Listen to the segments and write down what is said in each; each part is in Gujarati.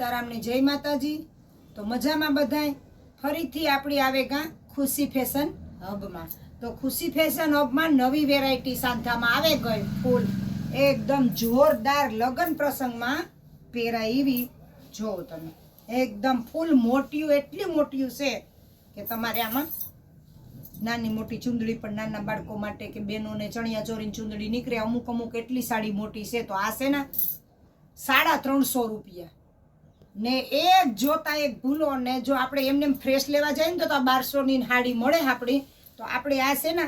સીતારામની જય માતાજી. તો મજામાં બધાય? ફરીથી આપણી આવે ગા ખુશી ફેશન હબમાં. તો ખુશી ફેશન હબમાં નવી વેરાયટી સાંધામાં આવે ગઈ ફૂલ. એકદમ જોરદાર લગ્ન પ્રસંગમાં પહેરાય એવી. જો તમે, એકદમ ફૂલ મોટિયું, એટલી મોટિયું છે કે તમારે આમાં નાની મોટી ચુંદડી પણ નાના બાળકો માટે કે બહેનોને ચણિયા ચોરીની ચુંદડી નીકળે, અમુક અમુક એટલી સાડી મોટી છે, તો આ છે ને સાડા ત્રણસો રૂપિયા. ને એક જોતા એક ભૂલો ને જો આપણે એમને એમ ફ્રેશ લેવા જઈએ ને તો આ બારસોની હાડી મળે આપણી, તો આપણે આ છે ને,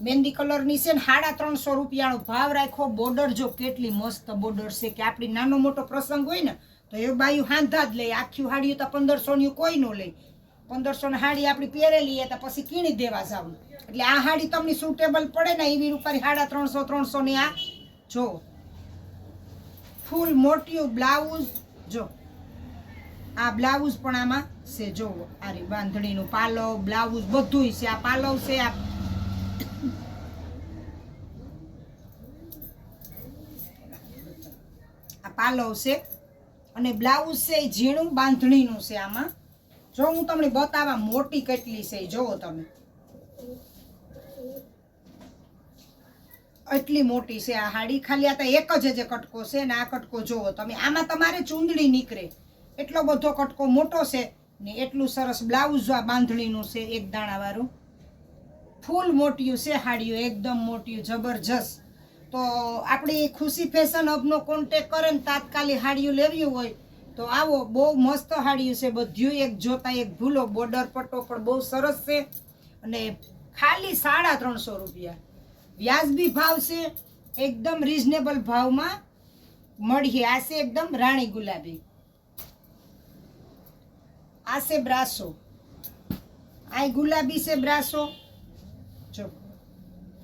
મહેંદી કલરની છે ને સાડા ત્રણસો રૂપિયાનો ભાવ રાખ્યો બોર્ડર જો કેટલી મસ્ત બોર્ડર છે કે આપણી નાનો મોટો પ્રસંગ હોય ને, તો એ બાયું હાંધા જ લે, આખી હાડીઓ તો પંદરસોની કોઈ ન લે. પંદરસો ની હાડી આપણી પહેરેલી એ તો પછી કીણી દેવા જાવ. એટલે આ હાડી તમને સુટેબલ પડે ને એવી રૂપારી સાડા ત્રણસો ત્રણસો ની આ, જો. ફૂલ મોટ્યું બ્લાઉઝ જો, આ બ્લાઉઝ પણ આમાં છે, જો આ બાંધણીનું પાલવ, બ્લાઉઝ બધુંય છે, આ પાલવ છે, આ પાલવ છે, અને બ્લાઉઝ છે એ ઝીણું બાંધણીનું છે આમાં. જો હું તમને બતાવવા મોટી કેટલી છે જોવો તમે. એટલી મોટી છે, આ હાડી ખાલી, આ એક જ જે કટકો છે ને આ કટકો જોવો તમે. આમાં તમારે ચૂંદડી નીકળે. એટલો બધો કટકો મોટો છે ને એટલું સરસ બ્લાઉઝ આ બાંધણીનું છે એક દાણાવાળું. ફૂલ મોટિયું છે હાડીયું એકદમ મોટિયું, જબરજસ્ત. તો આપણી ખુશી ફેશન હબનો કોન્ટેક કરે ને તાત્કાલિક હાડીયું લેવી હોય તો આવો, બહુ મસ્ત હાડીયું છે બધું એક જોતા એક ભૂલો. બોર્ડર પટ્ટો પણ બહુ સરસ છે અને ખાલી સાડા ત્રણસો રૂપિયા. વ્યાજબી ભાવ છે, એકદમ રિઝનેબલ ભાવમાં મળીએ. આ છે એકદમ રાણી ગુલાબી. આ છે બ્રાસો. આ ગુલાબી છે બ્રાસો. જો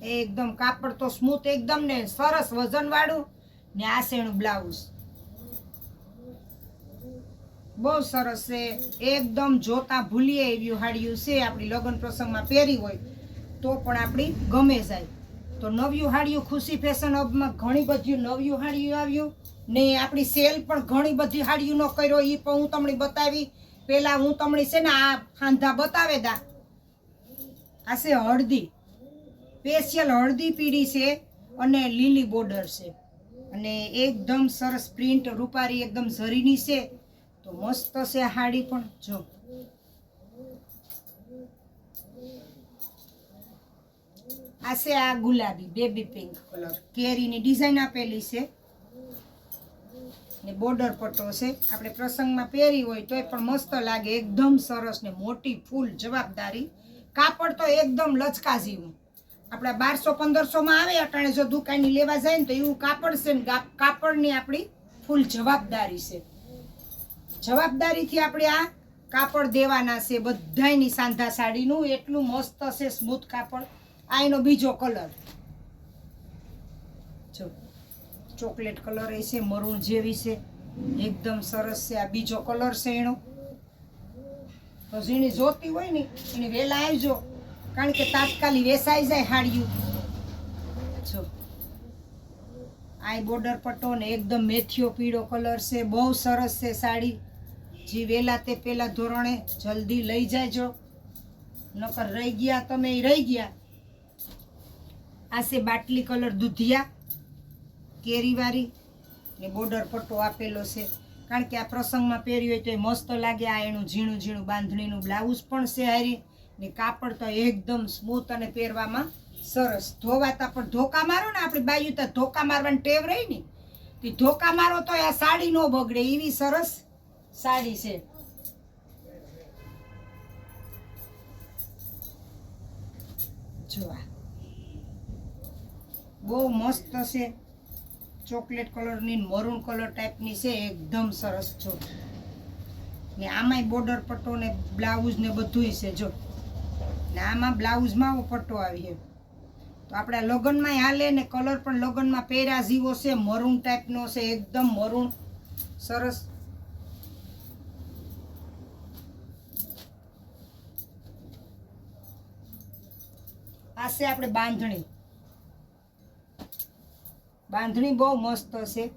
એકદમ કાપડ તો સ્મૂથ એકદમ ને સરસ વજન વાળું ને આ શેણું બ્લાઉઝ. બહુ સરસ છે. એકદમ જોતા ભૂલીએ એવી હાડિયું છે. આપણી લગ્ન પ્રસંગમાં પહેરી હોય તો પણ આપણી ગમે જાય. તો નવ્યું હાડિયું ખુશી ફેશન હબમાં ઘણી બધી નવ્યું હાડિયું આવ્યું. ને આપણી સેલ પણ ઘણી બધી હાડિયુંનો કર્યો. એ પણ હું તમને બતાવી. પહેલાં હું તમને છે ને આ ફાંધા બતાવે દા. આ છે હળદી. સ્પેશિયલ હળદી પીળી છે અને લીલી બોર્ડર છે. અને એકદમ સરસ પ્રિન્ટ રૂપારી એકદમ ઝરીની છે. તો મસ્ત છે હાડી પણ. જો. આ છે આ ગુલાબી બેબી પિંક કલર કેરીની ડિઝાઇન આપેલી છે. ને બોર્ડર પટ્ટો છે. આપણે પ્રસંગમાં પહેરી હોય તો એ પણ મસ્ત લાગે, એકદમ સરસ ને મોટી, ફૂલ, જવાબદારી. કાપડ તો એકદમ લચકા જેવું. આપણા બારસો પંદરસોમાં આવે અટાણે જો દુકાનની લેવા જાય ને તો એવું કાપડ છે ને કાપડની આપણી ફૂલ જવાબદારી છે. જવાબદારીથી આપણે આ કાપડ દેવાના છે. બધાયની સાંધા સાડીનું એટલું મસ્ત છે, સ્મૂથ કાપડ. આ એનો બીજો કલર. જો, ચોકલેટ કલર એ છે, મરૂણ જેવી છે. એકદમ સરસ છે, આ બીજો કલર છે એનો. તો જેની જોતી હોય ને, એને વહેલા આવજો. કારણ કે તાત્કાલિક વેસાઈ જાય હાડિયું. જો આ બોર્ડર પટ્ટો ને એકદમ મેથીઓ પીળો કલર છે, બહુ સરસ છે સાડી. જે વહેલા તે પેલા ધોરણે જલ્દી લઈ જાયજો નકર રહી ગયા તમે રહી ગયા. આ છે બાટલી કલર દૂધિયા, કેરીવાળી. ને બોર્ડર પટ્ટો આપેલો છે. કારણ કે આ પ્રસંગમાં પહેર્યું હોય તો એ મસ્ત લાગે, આ એનું ઝીણું ઝીણું બાંધણીનું બ્લાઉઝ પણ છે હારી. ને કાપડ તો એકદમ સ્મૂથ અને પહેરવામાં સરસ. ધોવાતા પણ ધોકા મારો ને, આપણી બાયું તો ધોકા મારવાની ટેવ રહી ને. તે ધોકા મારો તો આ સાડી નો બગડે, એવી સરસ સાડી છે. જો આ. બહુ મસ્ત છે. ચોકલેટ કલરની મરૂન કલર ટાઈપની છે. એકદમ સરસ જો ને આમાંય બોર્ડર પટ્ટો ને બ્લાઉઝ ને બધુંય છે, જો. ને આમાં બ્લાઉઝમાં પટ્ટો આવીએ તો આપણા લગ્નમાં હાલે ને કલર પણ લગ્નમાં પહેર્યા જીવો છે. મરૂન ટાઈપનો છે. એકદમ મરૂન. સરસ. આ છે આપણે બાંધણી. બાંધણી બહુ મસ્ત છે.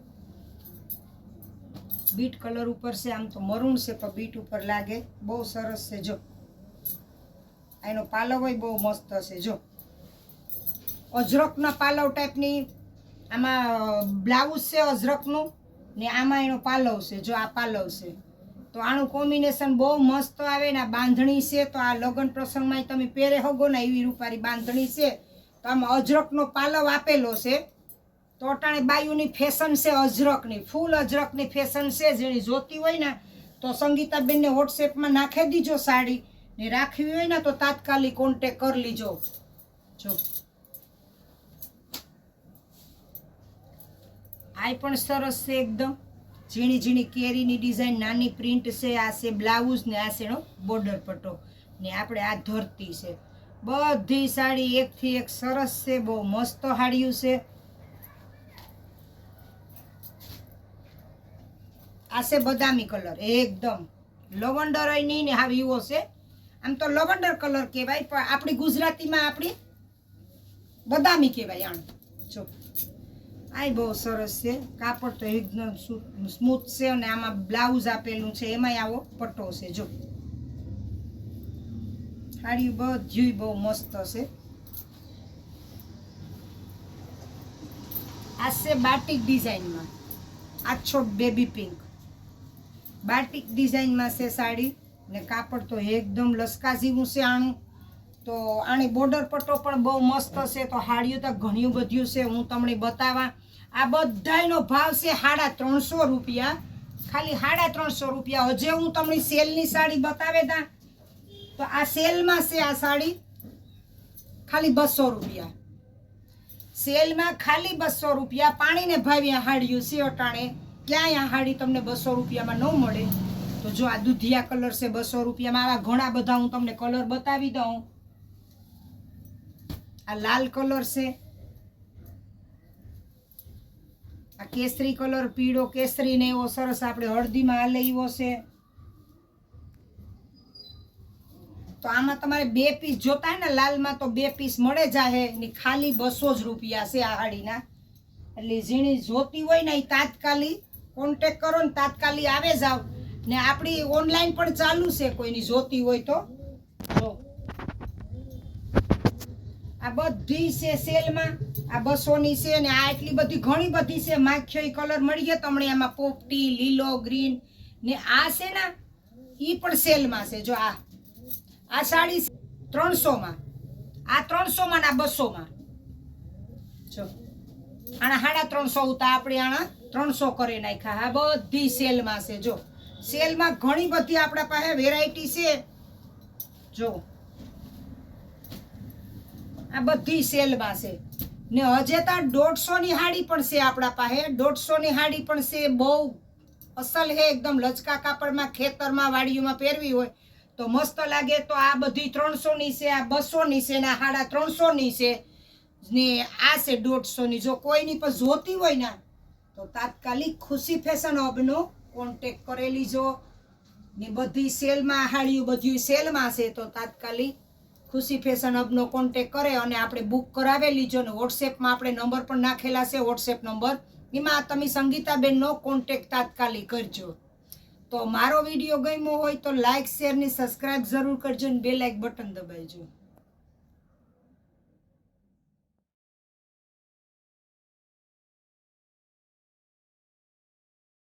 બીટ કલર ઉપર છે, આમ તો મરૂણ છે પણ બીટ ઉપર લાગે. બહુ સરસ છે, જો. એનો પાલવ બહુ મસ્ત છે, જો. અજરકના પાલવ ટાઈપની આમાં બ્લાઉઝ છે અજરકનું ને આમાં એનો પાલવ છે, જો આ પાલવ છે. તો આનું કોમ્બિનેશન બહુ મસ્ત આવે ને આ બાંધણી છે, તો આ લગ્ન પ્રસંગમાં તમે પહેરે હગો ને એવી રૂપારી બાંધણી છે. તો આમાં અજરકનો પાલવ આપેલો છે. તો બાયુની ફેશન છે, અજરકની ફૂલ અજરકની ફેશન છે, જેની જોતી હોય ને, તો સંગીતાબેનને વોટ્સએપમાં નાખી દીજો સાડી, ને રાખવી હોય ને, તો તાત્કાલિક કોન્ટેક કરી લીજો. જો. આ પણ સરસ છે એકદમ. ઝીણી ઝીણી કેરીની ડિઝાઇન નાની પ્રિન્ટ છે, આ છે બ્લાઉઝ ને આ છે એનો બોર્ડર પટ્ટો. ને આપણે આ ધરતી છે. બધી સાડી એકથી એક સરસ છે, બહુ મસ્ત હાડિયું છે. આ છે બદામી કલર, એકદમ. લવંડર નહીં ને હાવ એવો છે. આમ તો લવંડર કલર કહેવાય, પણ આપણી ગુજરાતીમાં આપણી બદામી કહેવાય, આમ. જો. આ બહુ સરસ છે. કાપડ તો એકદમ સ્મૂથ છે અને આમાં બ્લાઉઝ આપેલું છે, એમાંય આવો પટ્ટો છે, જો. સાડી બધી બહુ મસ્ત છે. આ છે બાટિક ડિઝાઇનમાં આછો બેબી પિંક બાટિક ડિઝાઇનમાં છે સાડી ને કાપડ તો એકદમ લસકા જેવું છે આણું. તો આની બોર્ડર પટ્ટો પણ બહુ મસ્ત છે, તો હાડિયું તો ઘણું બધું છે, હું તમને બતાવા. આ બધાયનો ભાવ છે સાડા ત્રણસો રૂપિયા. ખાલી સાડા ત્રણસો રૂપિયા. હજે હું તમને સેલની સાડી બતાવે તા. તો આ સેલમાં છે આ સાડી ખાલી બસો રૂપિયા. સેલમાં ખાલી બસો રૂપિયા. પાણીને ભાવી હાડ્યું હાડિયું છે અટાણે. ક્યાંય આ હાડી તમને બસો રૂપિયામાં ન મળે? તો જો આ દૂધિયા કલર છે બસો રૂપિયામાં, આવા ઘણા બધા હું તમને કલર બતાવી દઉં. આ લાલ કલર છે. આ કેસરી કલર પીળો કેસરી ને એવો સરસ આપણે હળદીમાં આ લેવો છે. તો આમાં તમારે બે પીસ જોતા ને, લાલમાં તો બે પીસ મળે જાહે, ને ખાલી બસો જ રૂપિયા છે આ હાડીના. એટલે ઝીણી જોતી હોય ને એ તાત્કાલિક કોન્ટેક કરો ને તાત્કાલિક આવે જાવ ને આપણી ઓનલાઈન પણ ચાલુ છે કોઈની જોતી હોય તો. આ બધી છે સેલમાં આ બસોની છે ને આ એટલી બધી ઘણી બધી છે. માખ્યો કલર મળી ગયો તમને એમાં પોપટી, લીલો ગ્રીન ને આ છે ને એ પણ સેલમાં છે. જો આ. આ સાડી ત્રણસોમાં. આ ત્રણસોમાં ને આ બસોમાં. જો. આણા સાડા ત્રણસો ઉતા આપણે આના ત્રણસો કરી નાખ્યા. આ બધી સેલમાં છે. જો, સેલમાં ઘણી બધી આપણા પાસે વેરાયટી છે. જો, આ બધી સેલમાં છે. ને હજે તો દોઢસો ની હાડી પણ છે આપણા પાસે. દોઢસો ની હાડી પણ છે. બહુ અસલ હે એકદમ લચકા કાપડમાં, ખેતરમાં, વાડીઓમાં પહેરવી હોય તો મસ્ત લાગે. તો આ બધી ત્રણસો ની છે, આ બસો ની છે ને આ સાડા ત્રણસો ની છે. ને આ છે દોઢસો ની જો કોઈની પણ જોતી હોય ને તો તાત્કાલિક ખુશી ફેશન હબનો કોન્ટેક કરેલી જો ને બધી સેલમાં હાળ્યું બધું સેલમાં છે તો તાત્કાલિક ખુશી ફેશન હબનો કોન્ટેક કરે અને આપણે બુક કરાવેલી જો ને વોટ્સએપમાં આપણે નંબર પણ નાખેલા છે વોટ્સએપ નંબર. એમાં તમે સંગીતાબેનનો કોન્ટેક તાત્કાલિક કરજો. તો મારો વીડિયો ગમ્યો હોય તો લાઇક શેર ને સબસ્ક્રાઇબ જરૂર કરજો ને બે લાઇક બટન દબાવજો.